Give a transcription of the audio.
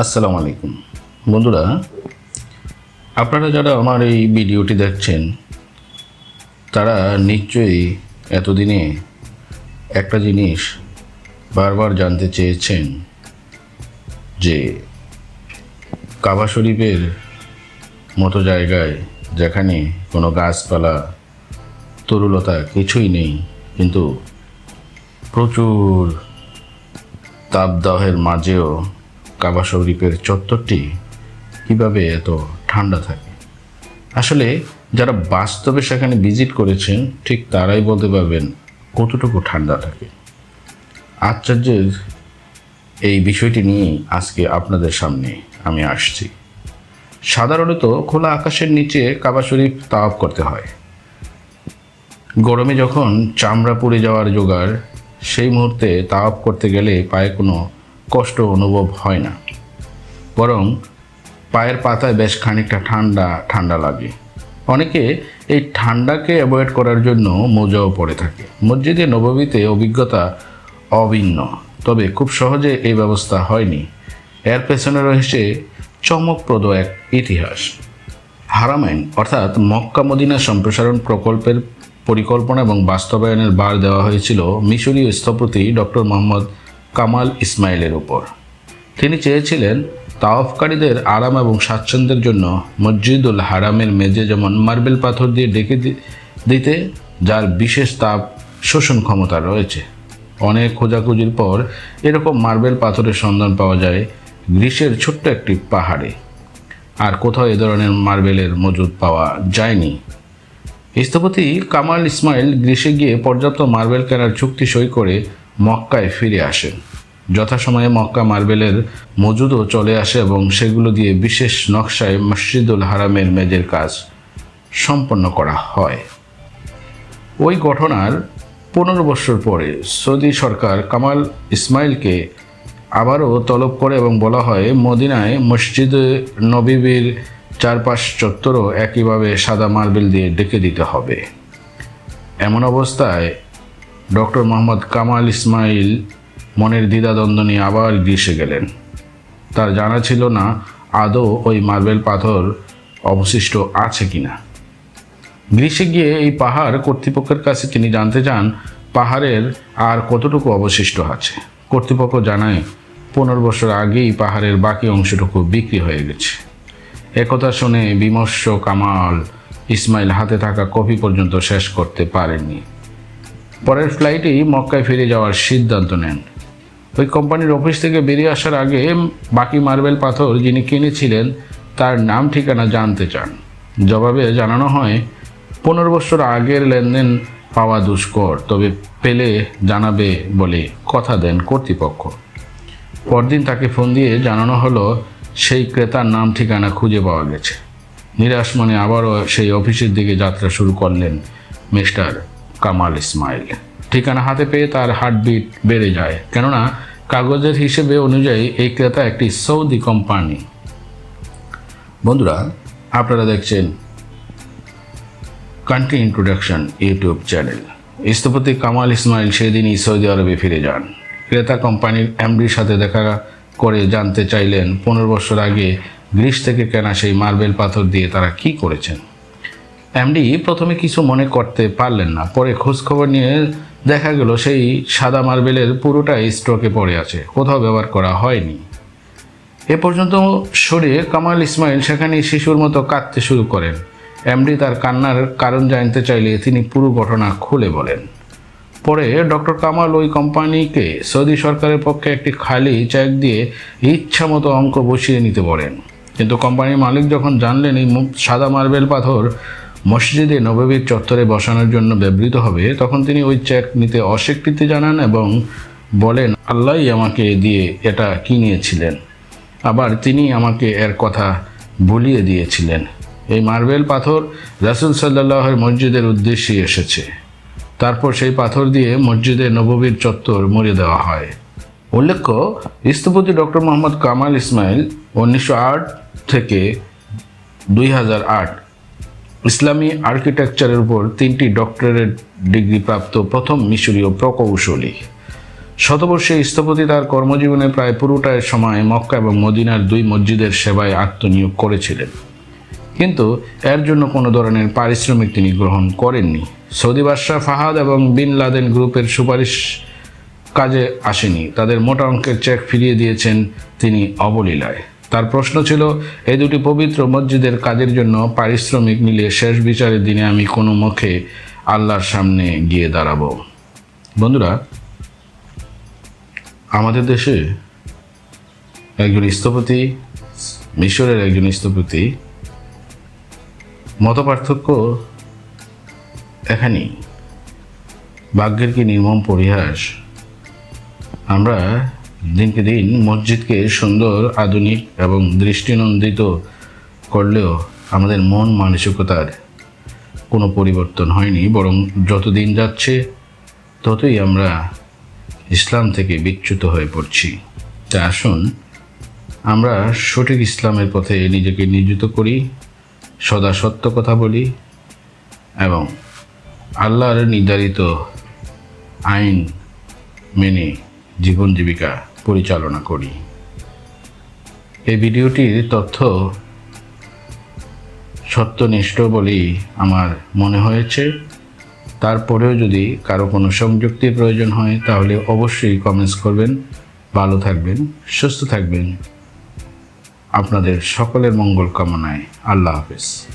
আসসালামু আলাইকুম। বন্ধুরা, আপনারা যারা আমার এই ভিডিওটি দেখছেন, তারা নিশ্চয়ই এতদিনে একটা জিনিস বারবার জানতে চেয়েছেন যে কাবা শরীফের মতো জায়গায় যেখানে কোনো গাছপালা, তরুলতা কিছুই নেই, কিন্তু প্রচুর তাপদাহের মাঝেও কাবা শরীফের চত্বরটি কীভাবে এত ঠান্ডা থাকে? আসলে যারা বাস্তবে সেখানে ভিজিট করেছেন, ঠিক তারাই বলতে পারবেন কতটুকু ঠান্ডা থাকে। আশ্চর্যের এই বিষয়টি নিয়ে আজকে আপনাদের সামনে আমি আসছি। সাধারণত খোলা আকাশের নিচে কাবা শরীফ তাওয়াফ করতে হয়। গরমে যখন চামড়া পুড়ে যাওয়ার জোগাড়, সেই মুহূর্তে তাওয়াফ করতে গেলে পায়ে কোনো কষ্ট অনুভব হয় না। বরং পায়ের পাতায় বেশ খানিকটা ঠান্ডা ঠান্ডা লাগে। অনেকে এই ঠান্ডাকে অ্যাভয়েড করার জন্য মোজাও পড়ে থাকে। মসজিদে নববীতে অভিজ্ঞতা অভিন্ন। তবে খুব সহজে এই ব্যবস্থা হয়নি। এর পেছনে রয়েছে চমকপ্রদ এক ইতিহাস। হারামাইন, অর্থাৎ মক্কা মদিনা সম্প্রসারণ প্রকল্পের পরিকল্পনা এবং বাস্তবায়নের বার দেওয়া হয়েছিল মিশরীয় স্থপতি ডক্টর মোহাম্মদ কামাল ইসমাইলের উপর। তিনি চেয়েছিলেন তাওয়াফকারীদের আরাম এবং স্বাচ্ছন্দ্যের জন্য মসজিদুল হারামের মেঝে যেমন মার্বেল পাথর দিয়ে ডেকে দিতে, যার বিশেষ তাপ শোষণ ক্ষমতা রয়েছে। অনেক খোঁজাখুঁজির পর এরকম মার্বেল পাথরের সন্ধান পাওয়া যায় গ্রীসের ছোট্ট একটি পাহাড়ে। আর কোথাও এ ধরনের মার্বেলের মজুদ পাওয়া যায়নি। স্থপতি কামাল ইসমাইল গ্রীসে গিয়ে পর্যাপ্ত মার্বেল কেনার চুক্তি সই করে মক্কায় ফিরে আসেন যথাসময়ে মক্কা মার্বেলের মজুদও চলে আসে এবং সেগুলো দিয়ে বিশেষ নকশায় মসজিদুল হারামের মেজের কাজ সম্পন্ন করা হয়। ওই ঘটনার পনেরো বছর পরে সৌদি সরকার কামাল ইসমাইলকে আবারও তলব করে এবং বলা হয়, মদিনায় মসজিদ নবীবীর চারপাশ চত্বরও একইভাবে সাদা মার্বেল দিয়ে ডেকে দিতে হবে। এমন অবস্থায় ডক্টর মোহাম্মদ কামাল ইসমাইল মনের দ্বিধাদ্বন্দ্ব নিয়ে আবার গ্রীসে গেলেন। তার জানা ছিল না আদৌ ওই মার্বেল পাথর অবশিষ্ট আছে কি না গ্রীষে গিয়ে এই পাহাড় কর্তৃপক্ষের কাছে তিনি জানতে চান পাহাড়ের আর কতটুকু অবশিষ্ট আছে। কর্তৃপক্ষ জানায়, পনেরো বছর আগেই পাহাড়ের বাকি অংশটুকু বিক্রি হয়ে গেছে। একথা শুনে বিমর্ষ কামাল ইসমাইল হাতে থাকা কফি পর্যন্ত শেষ করতে পারেননি। পরের ফ্লাইটেই মক্কায় ফিরে যাওয়ার সিদ্ধান্ত নেন। ওই কোম্পানির অফিস থেকে বেরিয়ে আসার আগে বাকি মার্বেল পাথর যিনি কিনেছিলেন, তার নাম ঠিকানা জানতে চান। জবাবে জানানো হয়, পনেরো বছর আগের লেনদেন পাওয়া দুষ্কর, তবে পেলে জানাবে বলে কথা দেন কর্তৃপক্ষ। পরদিন তাকে ফোন দিয়ে জানানো হলো, সেই ক্রেতার নাম ঠিকানা খুঁজে পাওয়া গেছে। নিরাশ মনে আবারও সেই অফিসের দিকে যাত্রা শুরু করলেন মিস্টার কামাল ইসমাইল। ঠিকানা হাতে পেয়ে তার হার্টবিট বেড়ে যায়। কেননা, কাগজের হিসেবে অনুযায়ী এই ক্রেতা একটি সৌদি কোম্পানি। বন্ধুরা, আপনারা দেখছেন কান্ট্রি ইন্ট্রোডাকশন ইউটিউব চ্যানেল স্থপতি কামাল ইসমাইল সেদিনই সৌদি আরবে ফিরে যান। ক্রেতা কোম্পানির এমডির সাথে দেখা করে জানতে চাইলেন, পনেরো বছর আগে গ্রিস থেকে কেনা সেই মার্বেল পাথর দিয়ে তারা কি করেছেন। এমডি প্রথমে কিছু মনে করতে পারলেন না। পরে খোঁজখবর নিয়ে দেখা গেল সেই সাদা মার্বেলের পুরোটাই স্ট্রোকে পড়ে আছে। কোথাও ব্যবহার করা হয়নি। এ পর্যন্ত সরে কামাল ইসমাইল সেখানে শিশুর মতো কাঁদতে শুরু করেন। এমডি তার কান্নার কারণ জানতে চাইলে তিনি পুরো ঘটনা খুলে বলেন। পরে ডক্টর কামাল ওই কোম্পানিকে সৌদি সরকারের পক্ষে একটি খালি চেক দিয়ে ইচ্ছা মতো অঙ্ক বসিয়ে নিতে বলেন। কিন্তু কোম্পানির মালিক যখন জানলেন এই সাদা মার্বেল পাথর মসজিদে নববীর চত্বরে বসানোর জন্য ব্যবহৃত হবে, তখন তিনি ওই চেক নিতে অস্বীকৃতি জানান এবং বলেন, আল্লাহই আমাকে দিয়ে এটা কিনিয়েছিলেন। আবার তিনি আমাকে এর কথা বলিয়ে দিয়েছিলেন। এই মার্বেল পাথর রাসুল সাল্লাহের মসজিদের উদ্দেশ্যে এসেছে। তারপর সেই পাথর দিয়ে মসজিদে নববীর চত্বর মুড়ে দেওয়া হয়। উল্লেখ্য, স্থপতি ডক্টর মোহাম্মদ কামাল ইসমাইল উনিশশো আট থেকে দুই হাজার আট ইসলামী আর্কিটেকচারের উপর তিনটি ডক্টরেট ডিগ্রি প্রাপ্ত প্রথম মিশরীয় প্রকৌশলী। শতবর্ষে স্থপতি তার কর্মজীবনে প্রায় পুরোটায় সময় মক্কা এবং মদিনার দুই মসজিদের সেবায় আত্মনিয়োগ করেছিলেন। কিন্তু এর জন্য কোনো ধরনের পারিশ্রমিক তিনি গ্রহণ করেননি। সৌদি বাদশাহ ফাহাদ এবং বিন লাদেন গ্রুপের সুপারিশ কাজে আসেনি। তাদের মোটা অঙ্কের চেক ফিরিয়ে দিয়েছেন তিনি অবলীলায়। তার প্রশ্ন ছিল এই দুটি পবিত্র মসজিদের কাজের জন্য পারিশ্রমিক মিলিয়ে শেষ বিচারের দিনে আমি কোনো মুখে আল্লাহর সামনে গিয়ে দাঁড়াবো? বন্ধুরা, আমাদের দেশে একজন স্থপতি, মিশরের একজন স্থপতি মত পার্থক্য এখানেই। ভাগ্যের কি নির্মম পরিহাস? আমরা দিনকে দিন মসজিদকে সুন্দর, আধুনিক এবং দৃষ্টিনন্দিত করলেও আমাদের মন মানসিকতার কোনো পরিবর্তন হয়নি, বরং যত দিন যাচ্ছে ততই আমরা ইসলাম থেকে বিচ্যুত হয়ে পড়ছি। তা আসুন, আমরা সঠিক ইসলামের পথে নিজেকে নিয়োজিত করি, সদা সত্য কথা বলি এবং আল্লাহর নির্ধারিত আইন মেনে জীবন জীবিকা পরিচালনা করি। এই ভিডিওটির তথ্য সত্যনিষ্ঠ বলেই আমার মনে হয়েছে। তারপরেও যদি কারও কোনো সংযুক্তির প্রয়োজন হয়, তাহলে অবশ্যই কমেন্টস করবেন। ভালো থাকবেন, সুস্থ থাকবেন। আপনাদের সকলের মঙ্গল কামনায় আল্লাহ হাফেজ।